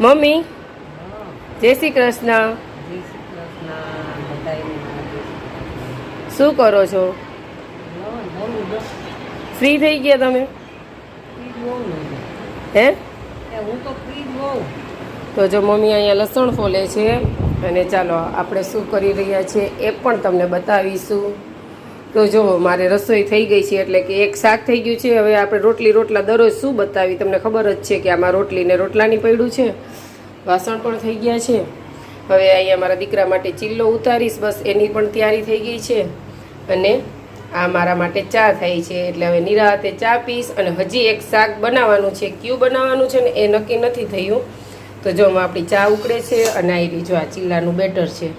Mummy? જય શ્રી કૃષ્ણ. શું કરો છો. ફ્રી થઈ ગયા તમે. હે? હું તો ફ્રી જ તો જો મમ્મી અહીંયા લસણ ફોલે છે અને ચાલો આપણે શું કરી રહ્યા છીએ એ પણ તમને બતાવીશું. તો જો મારે રસોઈ થઈ ગઈ છે એટલે કે એક શાક થઈ ગયું છે. હવે આપણે રોટલી રોટલા દરરોજ શું બતાવી? તમને ખબર જ છે કે આમાં રોટલીને રોટલાની પડ્યું છે. વાસણ પણ થઈ ગયા છે. હવે અહીંયા મારા દીકરા માટે ચીલ્લો ઉતારીશ. બસ એની પણ તૈયારી થઈ ગઈ છે. અને આ મારા માટે ચા થાય છે. એટલે હવે નિરાતે ચા પીશ અને હજી એક શાક બનાવવાનું છે. કયું બનાવવાનું છે ને એ નક્કી નથી થયું. તો જો આપણી ચા ઉકળે છે અને આવી જો આ ચીલ્લાનું બેટર છે.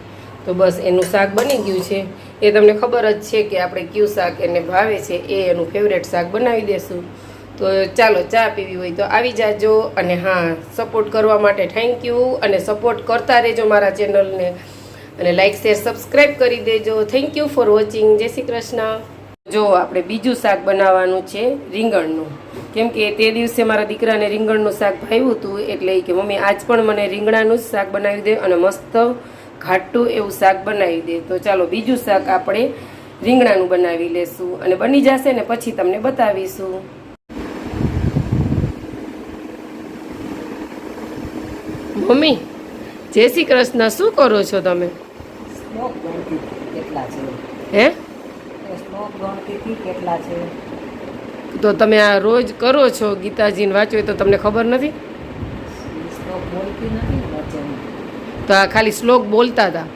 તો બસ એનું શાક બની ગયું છે. એ તમને ખબર જ છે કે આપણે કયું શાક એને ભાવે છે, એ એનું ફેવરેટ શાક બનાવી દેશું. તો ચાલો ચા પીવી હોય તો આવી જાજો અને હા સપોર્ટ કરવા માટે થેન્ક યુ અને સપોર્ટ કરતા રહેજો મારા ચેનલને અને લાઈક શેર સબસ્ક્રાઈબ કરી દેજો. થેન્ક યુ ફોર વોચિંગ જય શ્રી કૃષ્ણ. જો આપણે બીજું શાક બનાવવાનું છે, રીંગણનું. કેમ કે તે દિવસે મારા દીકરાને રીંગણનું શાક ભાવ્યું હતું એટલે કે, મમ્મી, આજ પણ મને રીંગણાનું જ શાક બનાવી દે અને મસ્ત ઘાટું એવું શાક બનાવી દે. તો ચાલો બીજું શાક આપણે રીંગણાનું બનાવી લેશું અને બની જશે ને પછી તમને બતાવીશું. મમ્મી જય શ્રી કૃષ્ણ શું કરો છો તમે? હે? તો તમે આ રોજ કરો છો ગીતાજીને વાંચો તો તમને ખબર નથી? એ તો આ ખાલી શ્લોક બોલતા હતા.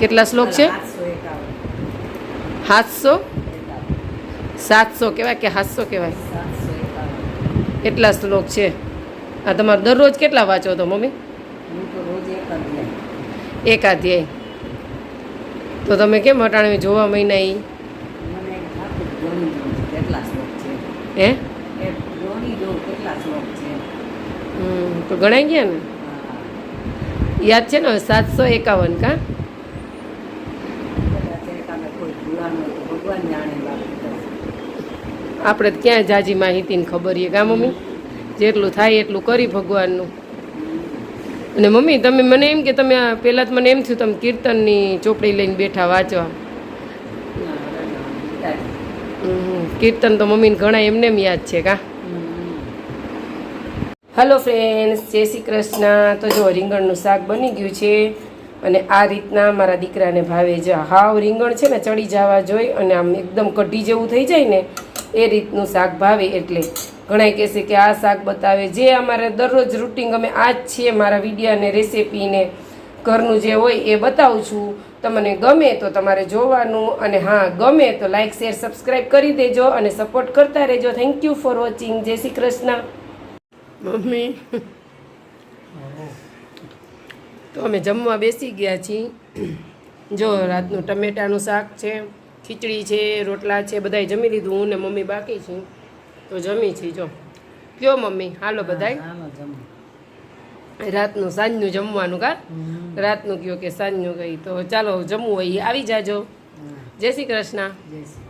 કેટલા શ્લોક છે? સાતસો સાતસો કહેવાય કે સાતસો કહેવાય? કેટલા શ્લોક છે? આ તમારે દરરોજ કેટલા વાંચો તો મમ્મી? એક અધ્યાય. તો તમે કેમ અટાણવી જોવા મહિના હે? એ કેટલા શ્લોક છે? તો ગણાઈ ગયા ને? યાદ છે ને સાતસો એકાવન કા. આપણે ક્યાં જાજી માહિતીની ખબર છે કા મમ્મી? જેટલું થાય એટલું કરી ભગવાનનું. અને મમ્મી તમે મને એમ કે તમે પહેલાં તો મને એમ થયું તમે કીર્તનની ચોપડી લઈને બેઠા વાંચવા. કીર્તન તો મમ્મીને ઘણા એમને એમ યાદ છે કા? હલો ફ્રેન્ડ્સ જય શ્રી કૃષ્ણ. તો જો રીંગણનું શાક બની ગયું છે અને આ રીતના મારા દીકરાને ભાવે છે હાવ રીંગણ છે ને ચડી જવા જોઈ અને આમ એકદમ કઢી જેવું થઈ જાય ને એ રીતનું શાક ભાવે એટલે ઘણા કહેશે કે આ શાક બતાવે. જે અમારે દરરોજ રૂટિન અમે આ જ છીએ મારા વીડિયો રેસીપીને ઘરનું જે હોય એ બતાવું છું. તમને ગમે તો તમારે જોવાનું અને હા ગમે તો લાઇક શેર સબસ્ક્રાઈબ કરી દેજો અને સપોર્ટ કરતા રહેજો. થેન્ક યુ ફોર વોચિંગ જય શ્રી કૃષ્ણ. મમ્મી. તો અમે જમવા બેસી ગયા છીએ. જો રાતનું ટમેટાનું શાક છે ખીચડી છે રોટલા છે બધાય જમી લીધું. હું ને મમ્મી બાકી છું તો જમી છીએ. જો. કયો મમ્મી હાલો બધાય. રાતનું સાંજનું જમવાનું કા? રાતનું કયો કે સાંજનું કઈ તો ચાલો જમવું હોય એ આવી જાજો. જય શ્રી કૃષ્ણ. જય શ્રી